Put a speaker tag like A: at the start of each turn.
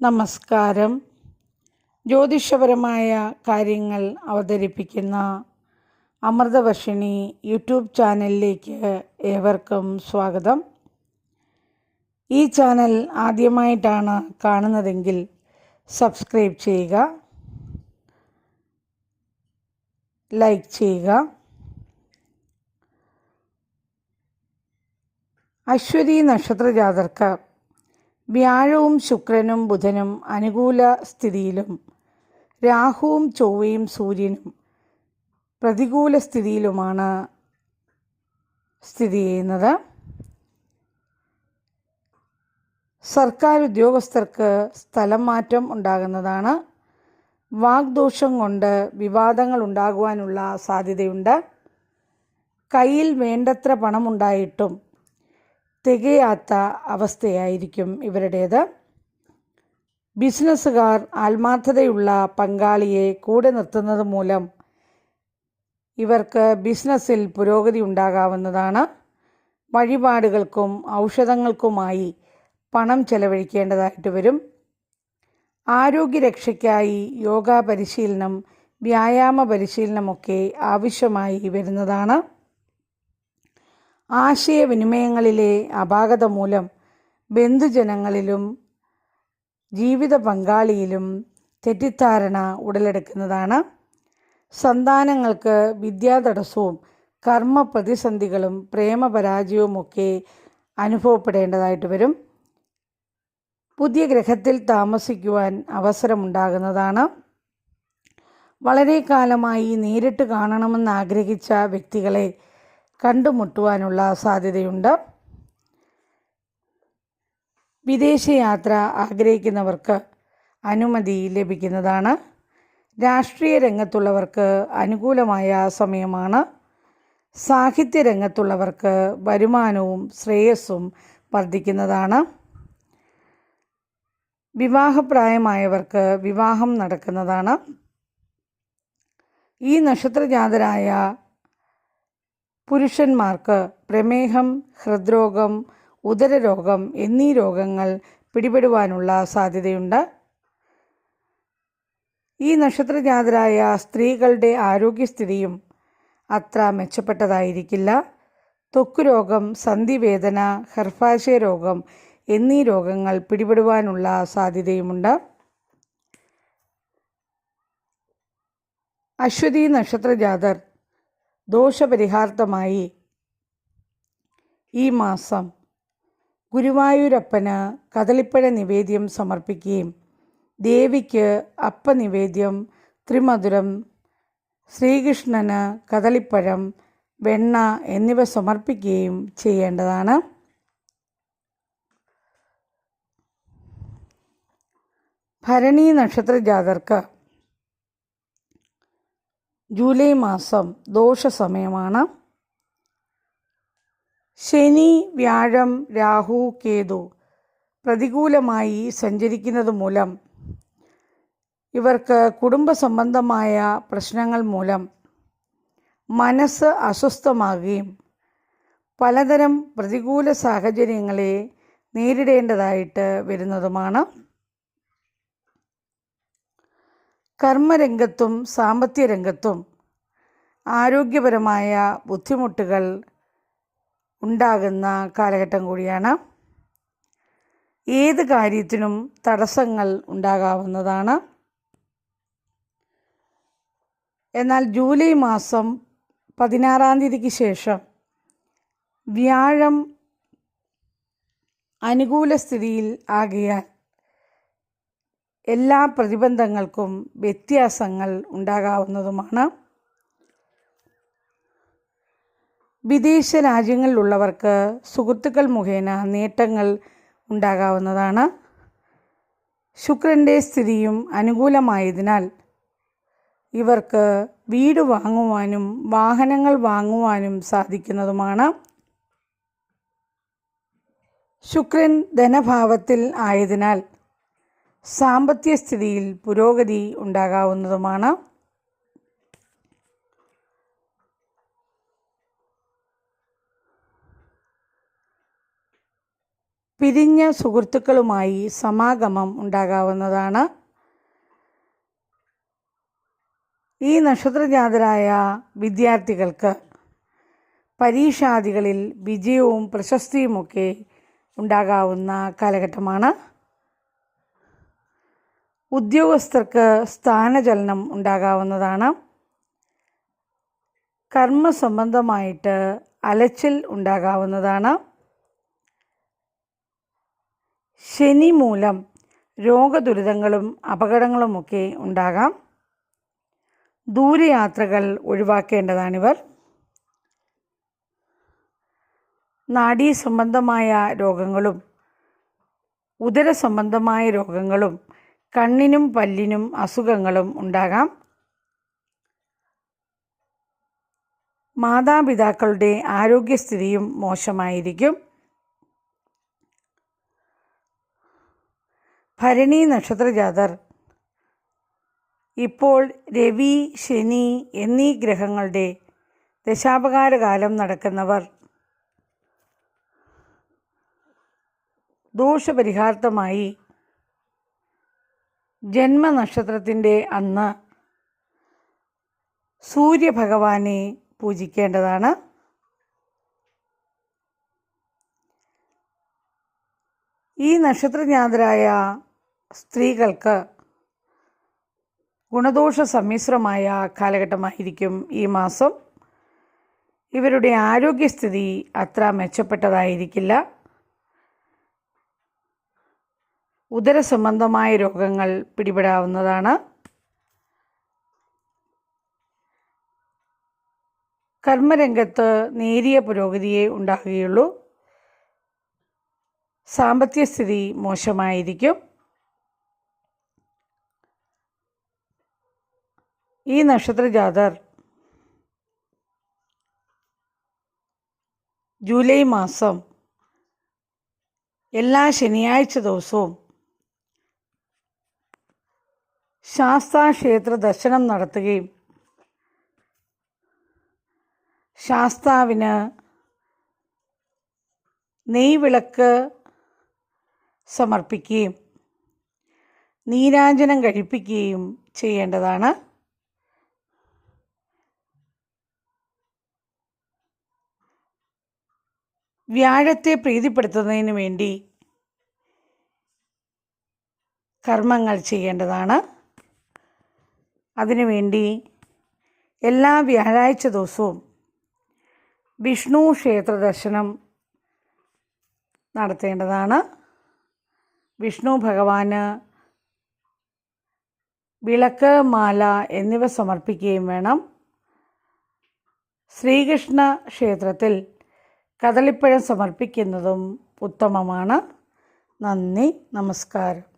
A: നമസ്കാരം. ജ്യോതിഷപരമായ കാര്യങ്ങൾ അവതരിപ്പിക്കുന്ന അമൃതവർഷിണി യൂട്യൂബ് ചാനലിലേക്ക് ഏവർക്കും സ്വാഗതം. ഈ ചാനൽ ആദ്യമായിട്ടാണ് കാണുന്നതെങ്കിൽ സബ്സ്ക്രൈബ് ചെയ്യുക ലൈക്ക് ചെയ്യുക. അശ്വതി നക്ഷത്ര ജാതർക്ക് വ്യാഴവും ശുക്രനും ബുധനും അനുകൂല സ്ഥിതിയിലും രാഹുവും ചൊവ്വയും സൂര്യനും പ്രതികൂല സ്ഥിതിയിലുമാണ് സ്ഥിതി ചെയ്യുന്നത്. സർക്കാർ ഉദ്യോഗസ്ഥർക്ക് സ്ഥലം മാറ്റം ഉണ്ടാകുന്നതാണ്. വാഗ്ദോഷം കൊണ്ട് വിവാദങ്ങൾ ഉണ്ടാകുവാനുള്ള സാധ്യതയുണ്ട്. കയ്യിൽ വേണ്ടത്ര പണമുണ്ടായിട്ടും തികയാത്ത അവസ്ഥയായിരിക്കും ഇവരുടേത്. ബിസിനസ്സുകാർ ആത്മാർത്ഥതയുള്ള പങ്കാളിയെ കൂടെ നിർത്തുന്നത് മൂലം ഇവർക്ക് ബിസിനസ്സിൽ പുരോഗതി ഉണ്ടാകാവുന്നതാണ്. വഴിപാടുകൾക്കും ഔഷധങ്ങൾക്കുമായി പണം ചെലവഴിക്കേണ്ടതായിട്ട് വരും. ആരോഗ്യരക്ഷയ്ക്കായി യോഗ പരിശീലനം വ്യായാമ പരിശീലനമൊക്കെ ആവശ്യമായി വരുന്നതാണ്. ആശയവിനിമയങ്ങളിലെ അപാകത മൂലം ബന്ധുജനങ്ങളിലും ജീവിത പങ്കാളിയിലും തെറ്റിദ്ധാരണ ഉടലെടുക്കുന്നതാണ്. സന്താനങ്ങൾക്ക് വിദ്യാതടസ്സവും കർമ്മ പ്രതിസന്ധികളും പ്രേമപരാജയവുമൊക്കെ അനുഭവപ്പെടേണ്ടതായിട്ട് വരും. പുതിയ ഗ്രഹത്തിൽ താമസിക്കുവാൻ അവസരമുണ്ടാകുന്നതാണ്. വളരെ കാലമായി നേരിട്ട് കാണണമെന്ന് ആഗ്രഹിച്ച വ്യക്തികളെ കണ്ടുമുട്ടുവാനുള്ള സാധ്യതയുണ്ട്. വിദേശയാത്ര ആഗ്രഹിക്കുന്നവർക്ക് അനുമതി ലഭിക്കുന്നതാണ്. രാഷ്ട്രീയ രംഗത്തുള്ളവർക്ക് അനുകൂലമായ സമയമാണ്. സാഹിത്യ രംഗത്തുള്ളവർക്ക് വരുമാനവും ശ്രേയസ്സും വർദ്ധിക്കുന്നതാണ്. വിവാഹപ്രായമായവർക്ക് വിവാഹം നടക്കുന്നതാണ്. ഈ നക്ഷത്രജാതരായ പുരുഷന്മാർക്ക് പ്രമേഹം ഹൃദ്രോഗം ഉദരരോഗം എന്നീ രോഗങ്ങൾ പിടിപെടുവാനുള്ള സാധ്യതയുണ്ട്. ഈ നക്ഷത്രജാതരായ സ്ത്രീകളുടെ ആരോഗ്യസ്ഥിതിയും അത്ര മെച്ചപ്പെട്ടതായിരിക്കില്ല. ത്വക്ക് രോഗം സന്ധിവേദന ഹെർഫാശയ രോഗം എന്നീ രോഗങ്ങൾ പിടിപെടുവാനുള്ള സാധ്യതയുമുണ്ട്. അശ്വതി നക്ഷത്രജാതർ ദോഷപരിഹാർത്ഥമായി ഈ മാസം ഗുരുവായൂരപ്പന് കദളിപ്പഴ നിവേദ്യം സമർപ്പിക്കുകയും ദേവിക്ക് അപ്പനിവേദ്യം ത്രിമധുരം ശ്രീകൃഷ്ണന് കദളിപ്പഴം വെണ്ണ എന്നിവ സമർപ്പിക്കുകയും ചെയ്യേണ്ടതാണ്. ഭരണി നക്ഷത്ര ജാതർക്ക് ജൂലൈ മാസം ദോഷ സമയമാണ് ശനി വ്യാഴം രാഹു കേതു പ്രതികൂലമായി സഞ്ചരിക്കുന്നത് മൂലം ഇവർക്ക് കുടുംബ സംബന്ധമായ പ്രശ്നങ്ങൾ മൂലം മനസ്സ് അസ്വസ്ഥമാകുകയും പലതരം പ്രതികൂല സാഹചര്യങ്ങളെ നേരിടേണ്ടതായിട്ട് വരുന്നതുമാണ്. കർമ്മരംഗത്തും സാമ്പത്തിക രംഗത്തും ആരോഗ്യപരമായ ബുദ്ധിമുട്ടുകൾ ഉണ്ടാകുന്ന കാലഘട്ടം കൂടിയാണ്. ഏത് കാര്യത്തിനും തടസ്സങ്ങൾ ഉണ്ടാകാവുന്നതാണ്. എന്നാൽ ജൂലൈ മാസം പതിനാറാം തീയതിക്ക് ശേഷം വ്യാഴം അനുകൂല സ്ഥിതിയിൽ ആകിയാൽ എല്ലാ പ്രതിബന്ധങ്ങൾക്കും വ്യത്യാസങ്ങൾ ഉണ്ടാകാവുന്നതുമാണ്. വിദേശ രാജ്യങ്ങളിലുള്ളവർക്ക് സുഹൃത്തുക്കൾ മുഖേന നേട്ടങ്ങൾ ഉണ്ടാകാവുന്നതാണ്. ശുക്രന്റെ സ്ഥിതിയും അനുകൂലമായതിനാൽ ഇവർക്ക് വീട് വാങ്ങുവാനും വാഹനങ്ങൾ വാങ്ങുവാനും സാധിക്കുന്നതുമാണ്. ശുക്രൻ ധനഭാവത്തിൽ ആയതിനാൽ സാമ്പത്തിക സ്ഥിതിയിൽ പുരോഗതി ഉണ്ടാകാവുന്നതുമാണ്. പിരിഞ്ഞ സുഹൃത്തുക്കളുമായി സമാഗമം ഉണ്ടാകാവുന്നതാണ്. ഈ നക്ഷത്രജാതരായ വിദ്യാർത്ഥികൾക്ക് പരീക്ഷാദികളിൽ വിജയവും പ്രശസ്തിയുമൊക്കെ ഉണ്ടാകാവുന്ന കാലഘട്ടമാണ്. ഉദ്യോഗസ്ഥർക്ക് സ്ഥാനചലനം ഉണ്ടാകാവുന്നതാണ്. കർമ്മ സംബന്ധമായിട്ട് അലച്ചിൽ ഉണ്ടാകാവുന്നതാണ്. ശനി മൂലം രോഗദുരിതങ്ങളും അപകടങ്ങളുമൊക്കെ ഉണ്ടാകാം. ദൂരയാത്രകൾ ഒഴിവാക്കേണ്ടതാണിവർ. നാഡീ സംബന്ധമായ രോഗങ്ങളും ഉദര സംബന്ധമായ രോഗങ്ങളും കണ്ണിനും പല്ലിനും അസുഖങ്ങളും ഉണ്ടാകാം. മാതാപിതാക്കളുടെ ആരോഗ്യസ്ഥിതിയും മോശമായിരിക്കും. ഭരണി നക്ഷത്രജാതർ ഇപ്പോൾ രവി ശനി എന്നീ ഗ്രഹങ്ങളുടെ ദശാപകാരകാലം നടക്കുന്നവർ. ദോഷപരിഹാർത്ഥമായി ജന്മനക്ഷത്രത്തിന്റെ അന്ന് സൂര്യഭഗവാനെ പൂജിക്കേണ്ടതാണ്. ഈ നക്ഷത്രജ്ഞാതരായ സ്ത്രീകൾക്ക് ഗുണദോഷ സമ്മിശ്രമായ കാലഘട്ടമായിരിക്കും ഈ മാസം. ഇവരുടെ ആരോഗ്യസ്ഥിതി അത്ര മെച്ചപ്പെട്ടതായിരിക്കില്ല. ഉദര സംബന്ധമായ രോഗങ്ങൾ പിടിപെടാവുന്നതാണ്. കർമ്മരംഗത്ത് നേരിയ പുരോഗതിയെ ഉണ്ടാകുകയുള്ളൂ. സാമ്പത്തിക സ്ഥിതി മോശമായിരിക്കും. ഈ നക്ഷത്ര ജാതർ ജൂലൈ മാസം എല്ലാ ശനിയാഴ്ച ദിവസവും ശാസ്താക്ഷേത്ര ദർശനം നടത്തുകയും ശാസ്താവിന് നെയ്വിളക്ക് സമർപ്പിക്കുകയും നീരാഞ്ജനം കഴിപ്പിക്കുകയും ചെയ്യേണ്ടതാണ്. വ്യാഴത്തെ പ്രീതിപ്പെടുത്തുന്നതിന് വേണ്ടി കർമ്മങ്ങൾ ചെയ്യേണ്ടതാണ്. അതിനുവേണ്ടി എല്ലാ വ്യാഴാഴ്ച ദിവസവും വിഷ്ണു ക്ഷേത്ര ദർശനം നടത്തേണ്ടതാണ്. വിഷ്ണു ഭഗവാന് വിളക്ക് മാല എന്നിവ സമർപ്പിക്കുകയും വേണം. ശ്രീകൃഷ്ണ ക്ഷേത്രത്തിൽ കദളിപ്പഴം സമർപ്പിക്കുന്നതും ഉത്തമമാണ്. നന്ദി നമസ്കാരം.